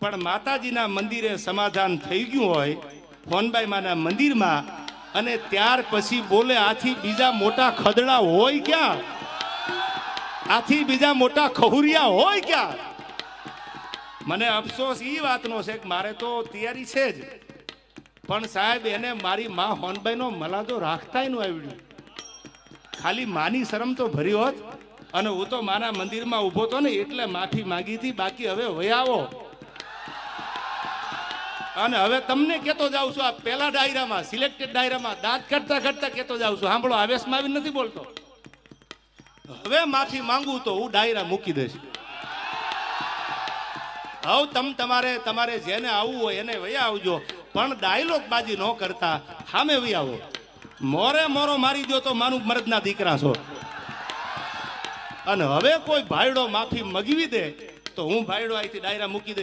પણ માતાજીના મંદિરે સમાધાન થઈ ગયું હોય ફોનબાઈ માના મંદિરમાં, અને ત્યાર પછી બોલે, આથી બીજા મોટા ખદડા હોય ક્યાં? આથી બીજા મોટા ખહુરિયા હોય ક્યાં? મને અફસોસ એ વાતનો છે કે મારે તો તૈયારી છે જ. પણ સાહેબ, એને મારી માં હોનબાઈનો મલાદો રાખતાયનું આવડ્યું. ખાલી માની શરમ તો ભરી હોત. અને હું તો માના મંદિરમાં ઊભો હતો ને, એટલે માફી માંગી હતી. બાકી હવે વયાવો અને હવે તમને કેતો જાઉં છું, આ પેલા ડાયરામાં સિલેક્ટેડ ડાયરામાં દાંત કરતા કરતા કેતો જાઉં છું. સાંભળો આવેશમાં આવી નથી બોલતો. હવે માફી માંગુ તો હું ડાયરા મૂકી દઈશ. હવે તમ તમારે તમારે જેને આવવું હોય એને વયા આવજો, પણ ડાયલોગ બાજી ન કરતા સામે વહી આવો. મોરે મોરો મારી દો તો માનું મરદના દીકરા છો. અને હવે કોઈ ભાઈડો માફી મગવી દે, તો હું ભાઈડો અહીંથી ડાયરા મૂકી દઈશ.